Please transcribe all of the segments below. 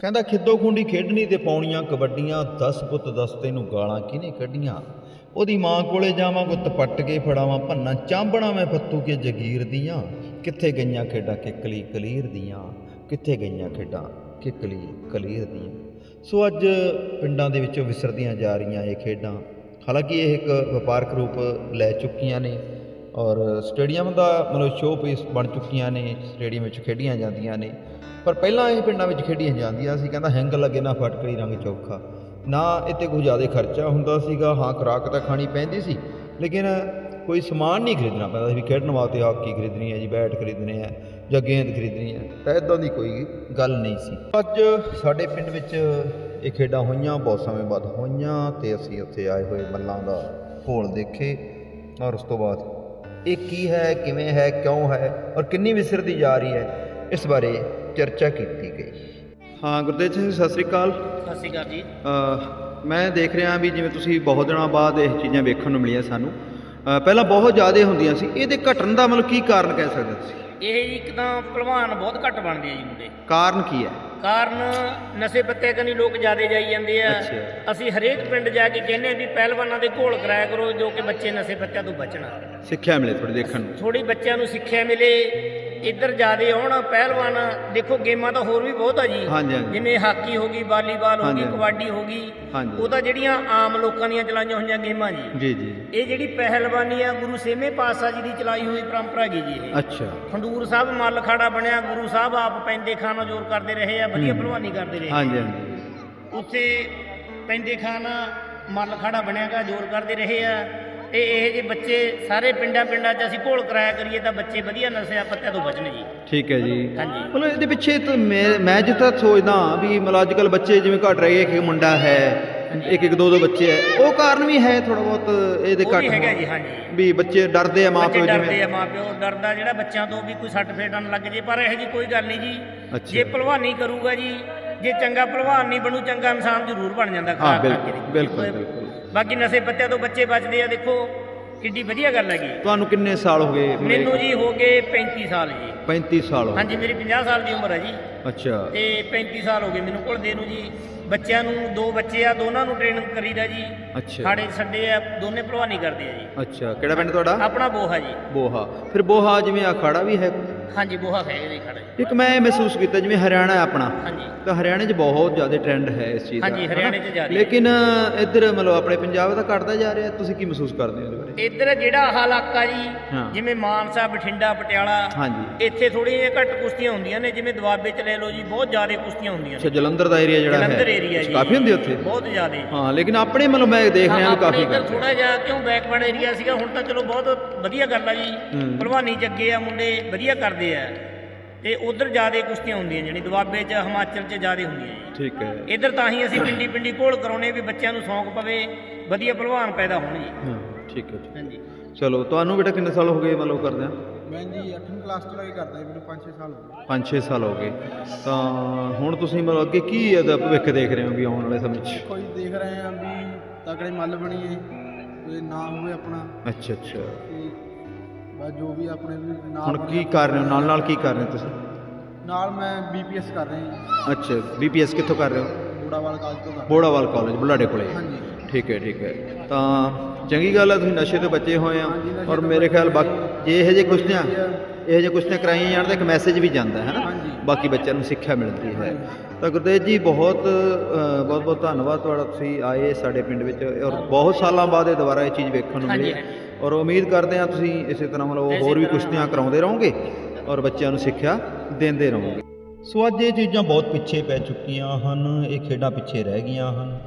ਕਹਿੰਦਾ, ਖਿੱਦੋ ਖੁੰਡੀ ਖੇਡਣੀ ਤੇ ਪਾਉਣੀਆਂ ਕਬੱਡੀਆਂ 10 ਪੁੱਤ ਦਸਤੇ ਨੂੰ ਗਾਲਾਂ ਕਿਹਨੇ ਕੱਢੀਆਂ? ਉਹਦੀ ਮਾਂ ਕੋਲੇ ਜਾਵਾਂ, ਗੁੱਤ ਪੱਟ ਕੇ ਫੜਾਵਾਂ, ਭੰਨਾ ਚਾਂਬਣਾ ਮੈਂ ਫੱਤੂ ਕੇ ਜਗੀਰ ਦੀਆਂ। ਕਿੱਥੇ ਗਈਆਂ ਖੇਡਾਂ ਕਿਕਲੀ ਕਲੀਰ ਦੀਆਂ? ਕਿੱਥੇ ਗਈਆਂ ਖੇਡਾਂ ਕਿਕਲੀ ਕਲੀਰ ਦੀਆਂ? ਸੋ ਅੱਜ ਪਿੰਡਾਂ ਦੇ ਵਿੱਚੋਂ ਵਿਸਰਦੀਆਂ ਜਾ ਰਹੀਆਂ ਇਹ ਖੇਡਾਂ। ਹਾਲਾਂਕਿ ਇਹ ਇੱਕ ਵਪਾਰਕ ਰੂਪ ਲੈ ਚੁੱਕੀਆਂ ਨੇ। ਔਰ ਸਟੇਡੀਅਮ ਦਾ ਮਤਲਬ ਸ਼ੋਅ ਪੀਸ ਬਣ ਚੁੱਕੀਆਂ ਨੇ, ਸਟੇਡੀਅਮ ਵਿੱਚ ਖੇਡੀਆਂ ਜਾਂਦੀਆਂ ਨੇ। ਪਰ ਪਹਿਲਾਂ ਇਹ ਪਿੰਡਾਂ ਵਿੱਚ ਖੇਡੀਆਂ ਜਾਂਦੀਆਂ ਸੀ, ਕਹਿੰਦਾ ਹੈਂਗ ਲੱਗੇ ਨਾ ਫਟਕੜੀ ਰੰਗ ਚੋਖਾ। ਨਾ ਇੱਥੇ ਕੋਈ ਜ਼ਿਆਦਾ ਖਰਚਾ ਹੁੰਦਾ ਸੀਗਾ, ਹਾਂ ਖੁਰਾਕ ਤਾਂ ਖਾਣੀ ਪੈਂਦੀ ਸੀ, ਲੇਕਿਨ ਕੋਈ ਸਮਾਨ ਨਹੀਂ ਖਰੀਦਣਾ ਪੈਂਦਾ ਸੀ ਵੀ ਖੇਡਣ ਵਾਸਤੇ ਹਾਕੀ ਖਰੀਦਣੀ ਹੈ ਜੀ, ਬੈਟ ਖਰੀਦਣੇ ਹੈ ਜਾਂ ਗੇਂਦ ਖਰੀਦਣੀ ਹੈ, ਤਾਂ ਇਦਾਂ ਦੀ ਕੋਈ ਗੱਲ ਨਹੀਂ ਸੀ। ਅੱਜ ਸਾਡੇ ਪਿੰਡ ਵਿੱਚ ਇਹ ਖੇਡਾਂ ਹੋਈਆਂ, ਬਹੁਤ ਸਮੇਂ ਬਾਅਦ ਹੋਈਆਂ ਤੇ ਅਸੀਂ ਉੱਥੇ ਆਏ ਹੋਏ ਮੱਲਾਂ ਦਾ ਘੋਲ ਦੇਖੇ, ਔਰ ਉਸ ਤੋਂ ਬਾਅਦ ਇਹ ਕੀ ਹੈ ਕਿਵੇਂ ਹੈ ਕਿਉਂ ਹੈ ਔਰ ਕਿੰਨੀ ਵਿਸਰਦੀ ਜਾ ਰਹੀ ਹੈ ਇਸ ਬਾਰੇ ਚਰਚਾ ਕੀਤੀ ਗਈ। ਹਾਂ ਗੁਰਦੇਵ ਸਿੰਘ ਸਤਿ ਸ੍ਰੀ ਅਕਾਲ। ਸਤਿ ਸ਼੍ਰੀ ਅਕਾਲ ਜੀ। ਮੈਂ ਦੇਖ ਰਿਹਾ ਵੀ ਜਿਵੇਂ ਤੁਸੀਂ ਬਹੁਤ ਦਿਨਾਂ ਬਾਅਦ ਇਹ ਚੀਜ਼ਾਂ ਵੇਖਣ ਨੂੰ ਮਿਲੀਆਂ ਸਾਨੂੰ। ਪਹਿਲਾਂ ਬਹੁਤ ਜ਼ਿਆਦਾ ਹੁੰਦੀਆਂ ਸੀ। ਇਹਦੇ ਘਟਣ ਦਾ ਮਤਲਬ ਕੀ ਕਾਰਨ ਕਹਿ ਸਕਦੇ ਤੁਸੀਂ? ਇਹ ਜੀ ਇੱਕ ਤਾਂ ਭਲਵਾਨ ਬਹੁਤ ਘੱਟ ਬਣਦੇ ਆ ਜੀ ਮੁੰਡੇ। ਕਾਰਨ ਕੀ ਹੈ? ਕਾਰਨ ਨਸ਼ੇ ਪੱਤੇ ਕਨੀ ਲੋਕ ਜ਼ਿਆਦੇ ਜਾਈ ਜਾਂਦੇ ਆ। ਅੱਛਾ। ਅਸੀਂ ਹਰੇਕ ਪਿੰਡ ਜਾ ਕੇ ਕਹਿੰਦੇ ਆ ਵੀ ਪਹਿਲਵਾਨਾਂ ਦੇ ਘੋਲ ਕਰਾਇਆ ਕਰੋ ਜੋ ਕਿ ਬੱਚੇ ਨਸ਼ੇ ਪੱਤਿਆਂ ਤੋਂ ਬਚਣ। ਸਿੱਖਿਆ ਮਿਲੇ ਥੋੜੀ ਦੇਖਣ ਨੂੰ। ਥੋੜੀ ਬੱਚਿਆਂ ਨੂੰ ਸਿੱਖਿਆ ਮਿਲੇ। ਇੱਧਰ ਜ਼ਿਆਦੇ ਆਉਣ ਪਹਿਲਵਾਨ ਦੇਖੋ ਗੇਮਾਂ ਤਾਂ ਹੋਰ ਵੀ ਬਹੁਤ ਆ ਜੀ। ਹਾਂਜੀ, ਹਾਂਜੀ। ਜਿਵੇਂ ਹਾਕੀ ਹੋ ਗਈ ਵਾਲੀਬਾਲ ਹੋ ਗਈ ਹਾਂਜੀ। ਕਬੱਡੀ ਹੋ ਗਈ ਹਾਂਜੀ। ਉਹ ਤਾਂ ਜਿਹੜੀਆਂ ਆਮ ਲੋਕਾਂ ਦੀਆਂ ਚਲਾਈਆਂ ਹੋਈਆਂ ਗੇਮਾਂ ਜੀ। ਜੀ ਜੀ। ਇਹ ਜਿਹੜੀ ਪਹਿਲਵਾਨੀ ਆ ਗੁਰੂ ਸੇਵੇਂ ਪਾਤਸ਼ਾਹ ਜੀ ਦੀ ਚਲਾਈ ਹੋਈ ਪਰੰਪਰਾ ਹੈਗੀ ਜੀ ਇਹ? ਅੱਛਾ। ਖੰਡੂਰ ਸਾਹਿਬ ਮੱਲ ਖਾੜਾ ਬਣਿਆ ਗੁਰੂ ਸਾਹਿਬ ਆਪ ਪੈਂਦੇ ਖਾਨਾ ਜ਼ੋਰ ਕਰਦੇ ਰਹੇ ਆ ਵਧੀਆ ਭਲਵਾਨੀ ਕਰਦੇ ਰਹੇ ਹਾਂਜੀ ਹਾਂਜੀ। ਉੱਥੇ ਪੈਂਦੇ ਖਾਨ ਮੱਲ ਖਾੜਾ ਬਣਿਆਗਾ ਜ਼ੋਰ ਕਰਦੇ ਰਹੇ ਆ। ਤੇ ਇਹ ਜੇ ਬੱਚੇ ਸਾਰੇ ਪਿੰਡਾਂ ਪਿੰਡਾਂ 'ਚ ਅਸੀਂ ਘੋਲ ਕਰਾਇਆ ਕਰੀਏ ਤਾਂ ਬੱਚੇ ਵਧੀਆ ਨਸ਼ਿਆਂ ਪੱਤਿਆਂ ਤੋਂ ਬਚਣ ਜੀ। ਠੀਕ ਹੈ ਜੀ। ਹਾਂਜੀ। ਮਤਲਬ ਇਹਦੇ ਪਿੱਛੇ ਤਾਂ ਮੈਂ ਮੈਂ ਜਿੱਦਾਂ ਸੋਚਦਾ ਵੀ ਮਤਲਬ ਅੱਜ ਬੱਚੇ ਜਿਵੇਂ ਘਟ ਰਹੇ ਇੱਕ ਇੱਕ ਮੁੰਡਾ ਹੈ ਇੱਕ ਇੱਕ ਦੋ ਦੋ ਬੱਚੇ ਹੈ ਉਹ ਕਾਰਨ ਵੀ ਹੈ ਥੋੜਾ ਬਹੁਤ ਇਹਦੇ ਉਹ ਘੱਟ ਵੀ ਹੈਗਾ। ਜੀ ਹਾਂਜੀ। ਵੀ ਬੱਚੇ ਡਰਦੇ ਆ ਬੱਚੇ ਮਾਪਿਓ ਡਰਦੇ ਜਿਵੇਂ ਆ ਮਾਪਿਓ ਡਰਦਾ ਜਿਹੜਾ ਬੱਚਿਆਂ ਤੋਂ ਵੀ ਕੋਈ ਸੱਟ ਫੇਟ ਨਾ ਲੱਗ ਜੇ ਪਰ ਇਹੋ ਜੀ ਕੋਈ ਗੱਲ ਨਹੀਂ ਜੀ। ਅੱਛਾ। ਜੇ ਭਲਵਾਨੀ ਕਰੂਗਾ ਜੀ ਜੇ ਚੰਗਾ ਭਲਵਾਨ ਨਹੀਂ ਬਣੂ ਚੰਗਾ ਇਨਸਾਨ ਜ਼ਰੂਰ ਬਣ ਜਾਂਦਾ ਹਾਂ ਬਿਲਕੁਲ ਦੇਖੋ। ਬਿਲਕੁਲ ਬਿਲਕੁਲ। ਬਾਕੀ ਨਸ਼ੇ ਪੱਤਿਆਂ ਤੋਂ ਬੱਚੇ ਬਚਦੇ ਆ ਦੇਖੋ ਕਿੱਡੀ ਵਧੀਆ ਗੱਲ ਹੈਗੀ। ਤੁਹਾਨੂੰ ਕਿੰਨੇ ਸਾਲ ਹੋ ਗਏ ਮੈਨੂੰ ਜੀ ਹੋ ਗਏ 35 ਸਾਲ ਜੀ। 35 ਸਾਲ ਹੋ ਹਾਂਜੀ ਮੇਰੀ 50 ਸਾਲ ਦੀ ਉਮਰ ਹੈ ਜੀ। ਅੱਛਾ। ਤੇ 35 ਸਾਲ ਹੋ ਗਏ ਮੈਨੂੰ ਘੁਲਦੇ ਨੂੰ ਜੀ। ਬੱਚਿਆਂ ਨੂੰ ਦੋ ਬੱਚੇ ਆ ਦੋਨਾਂ ਨੂੰ ਟ੍ਰੇਨਿੰਗ ਕਰੀਦਾ ਜੀ। ਅੱਛਾ। ਸਾਡੇ ਛੱਡੇ ਆ ਦੋਨੇ ਭਲਵਾਨੀ ਕਰਦੇ ਆ ਜੀ। ਅੱਛਾ ਕਿਹੜਾ ਪਿੰਡ ਤੁਹਾਡਾ? ਆਪਣਾ ਬੋਹਾ ਜੀ। ਬੋਹਾ। ਫਿਰ ਬੋਹਾ ਜਿਵੇਂ ਅਖਾੜਾ ਵੀ ਹੈ ਹਾਂਜੀ ਬੋਹਾ ਖੜੇ ਜੀ ਖੜੇ ਇੱਕ ਮੈਂ ਇਹ ਮਹਿਸੂਸ ਕੀਤਾ ਜਿਵੇਂ ਹਰਿਆਣਾ ਹੈ ਆਪਣਾ ਹਾਂਜੀ ਤਾਂ ਹਰਿਆਣੇ 'ਚ ਬਹੁਤ ਜ਼ਿਆਦਾ ਟ੍ਰੈਂਡ ਹੈ ਇਸ ਚੀਜ਼ ਦਾ ਹਾਂਜੀ, ਹਨਾ? ਹਰਿਆਣੇ 'ਚ ਜ਼ਿਆਦਾ ਹੈ। ਲੇਕਿਨ ਇੱਧਰ ਮਤਲਬ ਆਪਣੇ ਪੰਜਾਬ ਦਾ ਘਟਦਾ ਜਾ ਰਿਹਾ ਤੁਸੀਂ ਕੀ ਮਹਿਸੂਸ ਕਰਦੇ ਹੋ ਇਹਦੇ ਬਾਰੇ ਇੱਧਰ ਜਿਹੜਾ ਆਹ ਇਲਾਕਾ ਜੀ ਹਾਂ। ਜਿਵੇਂ ਮਾਨਸਾ ਬਠਿੰਡਾ ਪਟਿਆਲਾ ਹਾਂਜੀ ਇੱਥੇ ਥੋੜ੍ਹੀਆਂ ਘੱਟ ਕੁਸ਼ਤੀਆਂ ਹੁੰਦੀਆਂ ਨੇ ਜਿਵੇਂ ਦੁਆਬੇ ਚ ਲੈ ਲਓ ਜੀ ਬਹੁਤ ਜ਼ਿਆਦਾ ਕੁਸ਼ਤੀਆਂ ਹੁੰਦੀਆਂ ਅੱਛਾ ਨੇ ਜਲੰਧਰ ਦਾ ਏਰੀਆ ਜਿਹੜਾ ਹੈ ਜਲੰਧਰ ਏਰੀਆ ਜੀ ਕਾਫੀ ਹੁੰਦੀ ਉੱਥੇ ਬਹੁਤ ਜ਼ਿਆਦਾ ਜੀ ਹਾਂ ਲੇਕਿਨ ਆਪਣੇ ਮਤਲਬ ਮੈਂ ਦੇਖ ਰਿਹਾ ਵੀ ਆਪਣੇ ਕਾਫੀ ਇੱਧਰ। ਥੋੜਾ ਜਿਹਾ ਕਿਉਂ ਬੈਕਵਰਡ ਏਰੀਆ ਸੀਗਾ ਹੁਣ ਤਾਂ ਚਲੋ ਬਹੁਤ ਵਧੀਆ ਗੱਲ ਆ ਜੀ ਹੂੰ। ਭਲਵਾਨੀ ਚ ਅੱਗੇ ਆ ਮੁੰਡੇ ਵਧੀਆ ਕਰਦੇ ਆ। ਤੇ ਉਧਰ ਜ਼ਿਆਦਾ ਕੁਸ਼ਤੀਆਂ ਹੁੰਦੀਆਂ ਜਿਹੜੀ ਦੁਆਬੇ ਚ ਹਿਮਾਚਲ ਚ ਜ਼ਿਆਦਾ ਹੁੰਦੀਆਂ ਜੀ। ਠੀਕ ਹੈ। ਇੱਧਰ ਤਾਂ ਹੀ ਅਸੀਂ ਪਿੰਡੀ ਪਿੰਡੀ ਘੋਲ ਕਰਾਉਣੇ ਵੀ ਬੱਚਿਆਂ ਨੂੰ ਸ਼ੌਂਕ ਪਵੇ ਵਧੀਆ ਭਲਵਾਨ ਪੈਦਾ ਹੋਣ ਜੀ। ਹਾਂ ਠੀਕ ਹੈ ਜੀ। ਹਾਂਜੀ। ਚਲੋ ਤੁਹਾਨੂੰ ਬੇਟਾ ਕਿੰਨੇ ਸਾਲ ਹੋ ਗਏ ਮਤਲਬ ਕਰਦਿਆਂ ਮੈਂ ਜੀ 8ਵੀਂ ਕਲਾਸ ਤੋਂ ਲੈ ਕੇ ਕਰਦਾ ਜੀ ਮੈਨੂੰ 5-6 ਸਾਲ ਹੋ ਗਏ। 5-6 ਸਾਲ ਹੋ ਗਏ। ਤਾਂ ਹੁਣ ਤੁਸੀਂ ਮਤਲਬ ਅੱਗੇ ਕੀ ਇਹਦਾ ਭਵਿੱਖ ਦੇਖ ਰਹੇ ਹੋ ਵੀ ਆਉਣ ਵਾਲੇ ਸਮੇਂ 'ਚ? ਕੋਈ ਦੇਖ ਰਹੇ ਆ ਵੀ ਤਕੜੇ ਮੱਲ ਬਣੀਏ ਕੋਈ ਨਾ ਹੋਵੇ ਆਪਣਾ। ਅੱਛਾ ਅੱਛਾ। ਤੇ ਬਸ ਜੋ ਵੀ ਆਪਣੇ ਵੀ ਨਾ ਹੁਣ ਕੀ ਕਰ ਰਹੇ ਹੋ? ਨਾਲ ਨਾਲ ਕੀ ਕਰ ਰਹੇ ਹੋ ਤੁਸੀਂ? ਨਾਲ ਮੈਂ ਬੀਪੀਐਸ ਕਰ ਰਿਹਾ ਜੀ। ਅੱਛਾ ਬੀਪੀਐਸ ਕਿੱਥੋਂ ਕਰ ਰਹੇ ਹੋ? ਬੂੜਾਵਾਲ ਕਾਲਜ ਤੋਂ ਕਰ ਬੋੜਾਵਾਲ ਕਾਲਜ ਬੁਲਾਡੇ ਕੋਲੇ। ਹਾਂਜੀ। ਠੀਕ ਹੈ ਠੀਕ ਹੈ। ਤਾਂ ਚੰਗੀ ਗੱਲ ਹੈ ਤੁਸੀਂ ਨਸ਼ੇ ਤੋਂ ਬਚੇ ਹੋਏ ਆ। ਹਾਂਜੀ, ਨਸ਼ੇ ਔਰ ਤੋਂ ਮੇਰੇ ਖਿਆਲ ਬਾਕੀ ਜੇ ਇਹੋ ਜਿਹੇ ਕੁਸ਼ਤੀਆਂ। ਇਹੋ ਜਿਹੇ ਕੁਸ਼ਤੀਆਂ ਕਰਾਈਆਂ ਜਾਣ ਤਾਂ ਇੱਕ ਮੈਸੇਜ ਵੀ ਜਾਂਦਾ ਹੈ ਨਾ? ਹਾਂਜੀ। ਬਾਕੀ ਬੱਚਿਆਂ ਨੂੰ ਸਿੱਖਿਆ ਮਿਲਦੀ ਹੈ। ਤਾਂ ਗੁਰਦੇਵ ਜੀ ਬਹੁਤ ਬਹੁਤ ਬਹੁਤ ਧੰਨਵਾਦ ਤੁਹਾਡਾ। ਤੁਸੀਂ ਆਏ ਸਾਡੇ ਪਿੰਡ ਵਿੱਚ ਔਰ ਬਹੁਤ ਸਾਲਾਂ ਬਾਅਦ ਇਹ ਦੁਬਾਰਾ ਇਹ ਚੀਜ਼ ਵੇਖਣ ਨੂੰ ਮਿਲੀ। ਹਾਂਜੀ, ਔਰ ਉਮੀਦ ਕਰਦੇ ਹਾਂ ਤੁਸੀਂ ਇਸੇ ਤਰ੍ਹਾਂ ਮਤਲਬ ਹੋਰ ਵੀ ਕੁਸ਼ਤੀਆਂ ਕਰਾਉਂਦੇ ਰਹੋਗੇ ਔਰ ਬੱਚਿਆਂ ਨੂੰ ਸਿੱਖਿਆ ਦਿੰਦੇ ਰਹੋਗੇ। ਸੋ ਅੱਜ ਇਹ ਚੀਜ਼ਾਂ ਬਹੁਤ ਪਿੱਛੇ ਪੈ ਚੁੱਕੀਆਂ ਹਨ ਇਹ ਖੇਡਾਂ ਪਿੱਛੇ ਰਹਿ ਗਈਆਂ ਹਨ।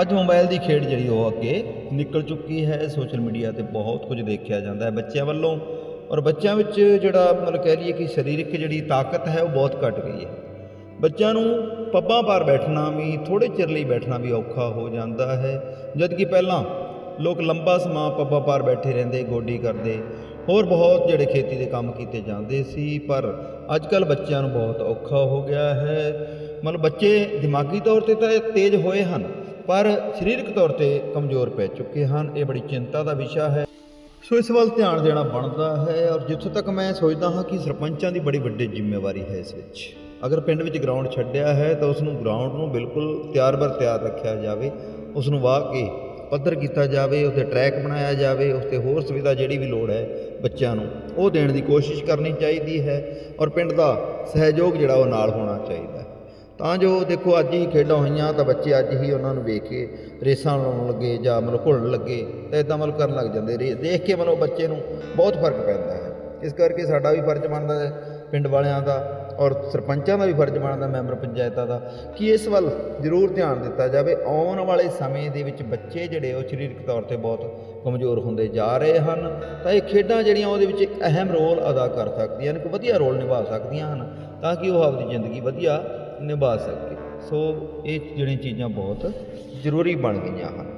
ਅੱਜ ਮੋਬਾਈਲ ਦੀ ਖੇਡ ਜਿਹੜੀ ਉਹ ਅੱਗੇ ਨਿਕਲ ਚੁੱਕੀ ਹੈ ਸੋਸ਼ਲ ਮੀਡੀਆ ਤੇ ਬਹੁਤ ਕੁਝ ਦੇਖਿਆ ਜਾਂਦਾ ਹੈ ਬੱਚਿਆਂ ਵੱਲੋਂ। ਔਰ ਬੱਚਿਆਂ ਵਿੱਚ ਜਿਹੜਾ ਮਤਲਬ ਕਹਿ ਲਈਏ ਕਿ ਸਰੀਰਕ ਜਿਹੜੀ ਤਾਕਤ ਹੈ ਉਹ ਬਹੁਤ ਘਟ ਗਈ ਹੈ। ਬੱਚਿਆਂ ਨੂੰ ਪੱਬਾਂ ਪਾਰ ਬੈਠਣਾ ਵੀ ਥੋੜੇ ਚਿਰ ਲਈ ਬੈਠਣਾ ਵੀ ਔਖਾ ਹੋ ਜਾਂਦਾ ਹੈ। ਜਦ ਕਿ ਪਹਿਲਾਂ ਲੋਕ ਲੰਬਾ ਸਮਾਂ ਪੱਬਾਂ ਪਾਰ ਬੈਠੇ ਰਹਿੰਦੇ, ਗੋਡੀ ਕਰਦੇ। ਹੋਰ ਬਹੁਤ ਜਿਹੜੇ ਖੇਤੀ ਦੇ ਕੰਮ ਕੀਤੇ ਜਾਂਦੇ ਸੀ, ਪਰ ਅੱਜ ਕੱਲ ਬੱਚਿਆਂ ਨੂੰ ਬਹੁਤ ਔਖਾ ਹੋ ਗਿਆ ਹੈ। ਮਤਲਬ ਬੱਚੇ ਦਿਮਾਗੀ ਤੌਰ ਤੇ ਤਾਂ ਤੇਜ਼ ਹੋਏ ਹਨ, ਪਰ ਸਰੀਰਕ ਤੌਰ ਤੇ ਕਮਜ਼ੋਰ ਪੈ ਚੁੱਕੇ ਹਨ। ਇਹ ਬੜੀ ਚਿੰਤਾ ਦਾ ਵਿਸ਼ਾ ਹੈ। ਸੋ ਇਸ ਵੱਲ ਧਿਆਨ ਦੇਣਾ ਬਣਦਾ ਹੈ ਔਰ ਜਿੱਥੋਂ ਤੱਕ ਮੈਂ ਸੋਚਦਾ ਹਾਂ ਕਿ ਸਰਪੰਚਾਂ ਦੀ ਬੜੀ ਵੱਡੀ ਜ਼ਿੰਮੇਵਾਰੀ ਹੈ ਇਸ ਵਿੱਚ। ਅਗਰ ਪਿੰਡ ਵਿੱਚ ਗਰਾਊਂਡ ਛੱਡਿਆ ਹੈ ਤਾਂ ਉਸ ਨੂੰ ਗਰਾਊਂਡ ਨੂੰ ਬਿਲਕੁਲ ਤਿਆਰ ਬਰ ਤਿਆਰ ਰੱਖਿਆ ਜਾਵੇ ਉਸ ਨੂੰ ਵਾਹ ਕੇ ਪੱਧਰ ਕੀਤਾ ਜਾਵੇ ਉਸ ਟਰੈਕ ਬਣਾਇਆ ਜਾਵੇ ਉਸ ਹੋਰ ਸੁਵਿਧਾ ਜਿਹੜੀ ਵੀ ਲੋੜ ਹੈ ਬੱਚਿਆਂ ਨੂੰ, ਉਹ ਦੇਣ ਦੀ ਕੋਸ਼ਿਸ਼ ਕਰਨੀ ਚਾਹੀਦੀ ਹੈ ਔਰ ਪਿੰਡ ਦਾ ਸਹਿਯੋਗ ਜਿਹੜਾ ਉਹ ਨਾਲ ਹੋਣਾ ਚਾਹੀਦਾ ਹੈ। ਤਾਂ ਜੋ ਦੇਖੋ ਅੱਜ ਹੀ ਖੇਡਾਂ ਹੋਈਆਂ ਤਾਂ ਬੱਚੇ ਅੱਜ ਹੀ ਉਹਨਾਂ ਨੂੰ ਵੇਖ ਕੇ ਰੇਸਾਂ ਲਾਉਣ ਲੱਗੇ ਜਾਂ ਮਤਲਬ ਘੁਲਣ ਲੱਗੇ ਤਾਂ ਇਦਾਂ ਮਤਲਬ ਕਰਨ ਲੱਗ ਜਾਂਦੇ। ਰੇਸ ਦੇਖ ਕੇ ਮਤਲਬ ਬੱਚੇ ਨੂੰ ਬਹੁਤ ਫ਼ਰਕ ਪੈਂਦਾ ਹੈ। ਇਸ ਕਰਕੇ ਸਾਡਾ ਵੀ ਫਰਜ਼ ਬਣਦਾ ਹੈ ਪਿੰਡ ਵਾਲਿਆਂ ਦਾ ਔਰ ਸਰਪੰਚਾਂ ਦਾ ਵੀ ਫਰਜ਼ ਬਣਦਾ, ਮੈਂਬਰ ਪੰਚਾਇਤਾਂ ਦਾ, ਕਿ ਇਸ ਵੱਲ ਜ਼ਰੂਰ ਧਿਆਨ ਦਿੱਤਾ ਜਾਵੇ। ਆਉਣ ਵਾਲੇ ਸਮੇਂ ਦੇ ਵਿੱਚ ਬੱਚੇ ਜਿਹੜੇ, ਉਹ ਸਰੀਰਕ ਤੌਰ ਤੇ ਬਹੁਤ ਕਮਜ਼ੋਰ ਹੁੰਦੇ ਜਾ ਰਹੇ ਹਨ। ਤਾਂ ਇਹ ਖੇਡਾਂ ਜਿਹੜੀਆਂ, ਉਹਦੇ ਵਿੱਚ ਇੱਕ ਅਹਿਮ ਰੋਲ ਅਦਾ ਕਰ ਸਕਦੀਆਂ ਨੇ ਇੱਕ ਵਧੀਆ ਰੋਲ ਨਿਭਾ ਸਕਦੀਆਂ ਹਨ, ਤਾਂ ਕਿ ਉਹ ਆਪਦੀ ਜ਼ਿੰਦਗੀ ਵਧੀਆ ਨਿਭਾ ਸਕੇ। ਸੋ, ਇਹ ਜਿਹੜੀਆਂ ਚੀਜ਼ਾਂ ਬਹੁਤ ਜ਼ਰੂਰੀ ਬਣ ਗਈਆਂ ਹਨ।